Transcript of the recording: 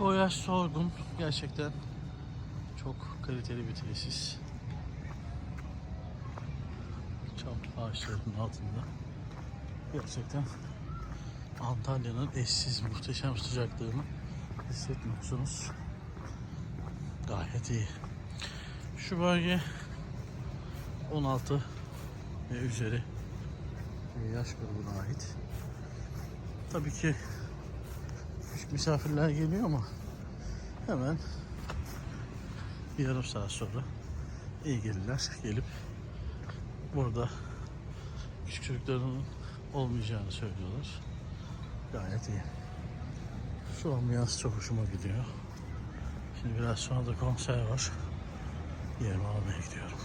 Oyaş Sorgun gerçekten çok kaliteli bir tesis. Çam ağaçlarının altında. Gerçekten Antalya'nın eşsiz muhteşem sıcaklığını hissetmiyorsunuz. Gayet iyi. Şu bölge 16 ve üzeri yaş grubuna ait. Tabii ki misafirler geliyor ama hemen bir yarım saat sonra ilgililer gelip burada küçük çocukların olmayacağını söylüyorlar. Gayet iyi. Şu ambiyans çok hoşuma gidiyor. Şimdi biraz sonra da konser var. Yerimi almaya gidiyorum.